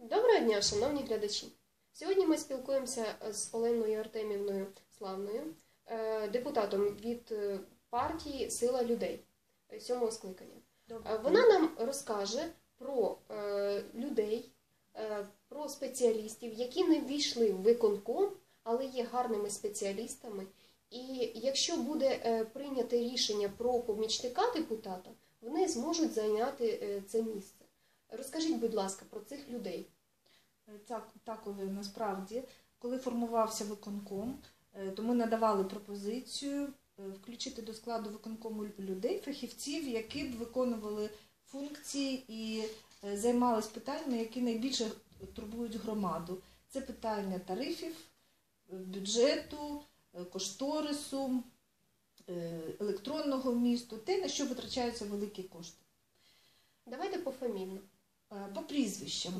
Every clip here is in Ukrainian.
Доброго дня, шановні глядачі. Сьогодні ми спілкуємося з Оленою Артемівною Славною, е, депутатом від е, партії Сила людей сьомого скликання. Е, Вона нам розкаже про е, людей, про спеціалістів, які не ввійшли в виконком, але є гарними спеціалістами. І якщо буде е, прийнято рішення про помічника депутата, вони зможуть зайняти це місце. Розкажіть, будь ласка, про цих людей. Так, так насправді, коли формувався виконком, е, то ми надавали пропозицію е, включити до складу виконкому людей, фахівців, які б виконували функції і е, займалися питаннями, які найбільше турбують громаду. Це питання тарифів, е, бюджету, е, кошторису, е, електронного місту, те, на що витрачаються великі кошти. Давайте пофамільно. Е, По прізвищам.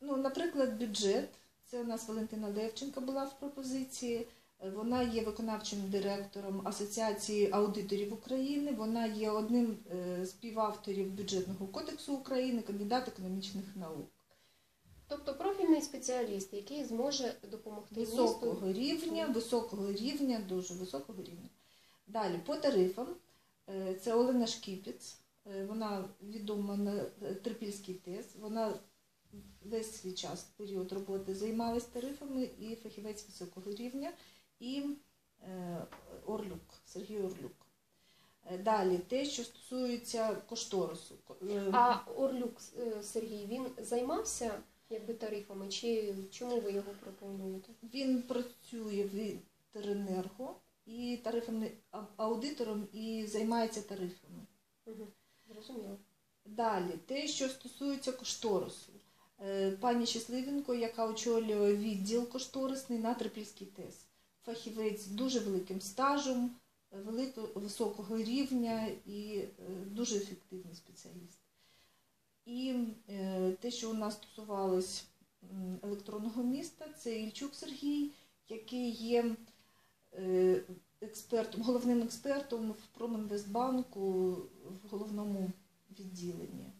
Ну, наприклад, бюджет. Це у нас Валентина Левченка була в пропозиції. Е, Вона є виконавчим директором Асоціації аудиторів України. Вона є одним е, з співавторів бюджетного кодексу України, кандидат економічних наук. Тобто профільний спеціаліст, який зможе допомогти Високого місту. рівня, високого рівня, дуже високого рівня. Далі по тарифам. Е, Це Олена Шкіпіц. Е, Вона відома на е, Трипільський ТЕС. Вона весь свій час, період роботи займалась тарифами і фахівець високого рівня, і е, Орлюк, Сергій Орлюк. Далі те, що стосується кошторису. А Орлюк Сергій він займався якби тарифами, чи чому ви його пропонуєте? Він працює в Інтеренерго і тарифним аудитором і займається тарифами. Угу. Далі, те, що стосується кошторису. Е, Пані Щасливенко, яка очолює відділ кошторисний на Трипільський ТЕС. Фахівець з дуже великим стажем, високого рівня і е, дуже ефективний спеціаліст. І е, те, що у нас стосувалось електронного міста, це Ільчук Сергій, який є експертом, головним експертом в Промінвестбанку в головному відділенні.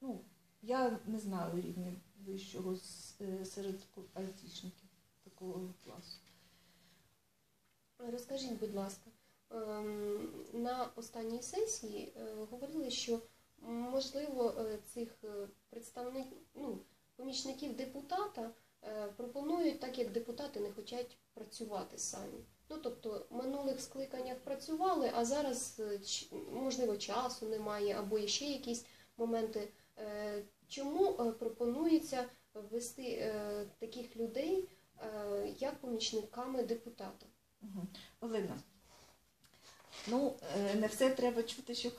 Ну, я не знаю рівня вищого е, серед айтішників такого класу. Розкажіть, будь ласка, ем, на останній сесії е, говорили, що можливо е, цих представників, ну, помічників депутата пропонують, так як депутати не хочуть працювати самі. Ну тобто в минулих скликаннях працювали, а зараз е, можливо часу немає або ще якісь моменти. Е, Чому е, пропонується ввести е, таких людей е, як помічниками депутата? Угу. Олена, ну, е, не все треба чути, що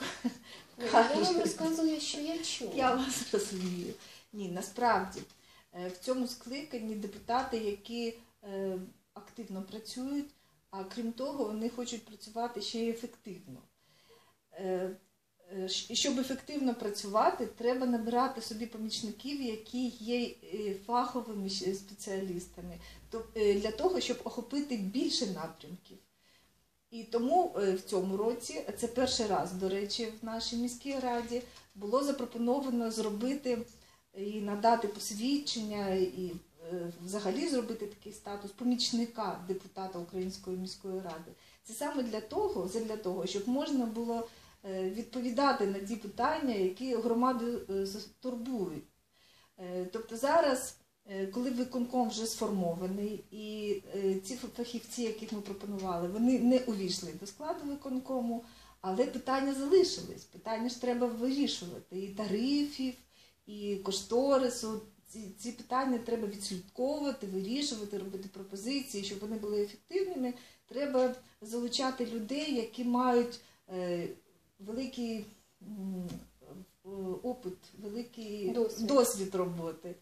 Я вам розказую, що я чула. Я вас розумію. Ні, насправді е, в цьому скликанні депутати, які е, активно працюють, а крім того, вони хочуть працювати ще й ефективно. Е, е, І щоб ефективно працювати, треба набирати собі помічників, які є е, фаховими спеціалістами, е, для того, щоб охопити більше напрямків. І тому е, в цьому році, це перший раз, до речі, в нашій міській раді було запропоновано зробити і надати посвідчення, і е, взагалі зробити такий статус помічника депутата Української міської ради. Це саме для того, для того, щоб можна було е, відповідати на ті питання, які громаду е, турбують. Тобто зараз, коли виконком вже сформований, і ці фахівці, яких ми пропонували, вони не увійшли до складу виконкому, але питання залишились. Питання ж треба вирішувати і тарифів, і кошторису. Ці, ці питання треба відслідковувати, вирішувати, робити пропозиції, щоб вони були ефективними. Треба залучати людей, які мають е, великий е, опит, великий Досвід. досвід роботи.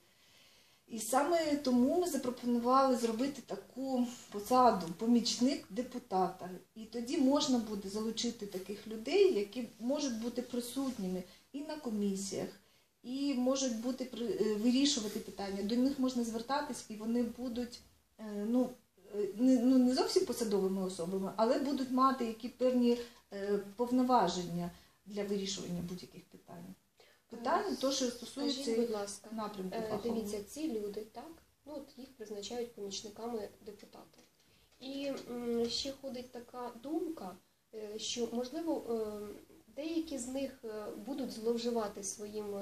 І саме тому ми запропонували зробити таку посаду помічник депутата. І тоді можна буде залучити таких людей, які можуть бути присутніми і на комісіях, і можуть бути е, вирішувати питання. До них можна звертатись, і вони будуть е, ну, е, не, ну, не зовсім посадовими особами, але будуть мати які певні повноваження для вирішування будь-яких питань. питання, то що Скажіть, стосується будь ласка, напрямку фахового. дивіться, ці люди, так, ну от їх призначають помічниками депутата. І ще ходить така думка, що можливо деякі з них будуть зловживати своїм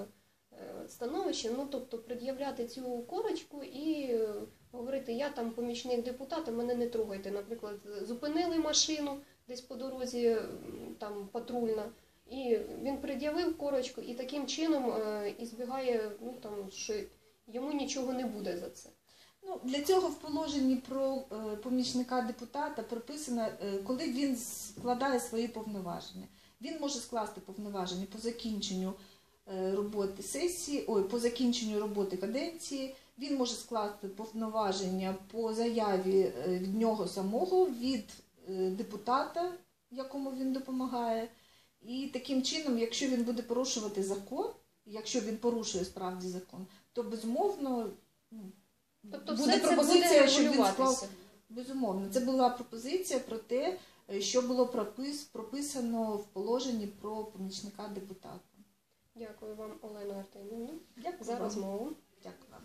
е, становищем, ну тобто пред'являти цю корочку і е, говорити, я там помічник депутата, мене не трогайте. Наприклад, зупинили машину десь по дорозі, там патрульна. І він пред'явив корочку і таким чином е, і збігає, ну там що йому нічого не буде за це. Ну, для цього в положенні про помічника депутата прописано, коли він складає свої повноваження. Він може скласти повноваження по закінченню роботи сесії, ой, по закінченню роботи каденції. Він може скласти повноваження по заяві е, від нього самого, від е, депутата, якому він допомагає. І таким чином, якщо він буде порушувати закон, якщо він порушує справді закон, то безумовно ну, Тобто буде пропозиція, буде щоб він склав. Безумовно, це була пропозиція про те, е, що було пропис, прописано в положенні про помічника депутата. Дякую вам, Олено Артемівна, Дякую за розмову. Дякую вам.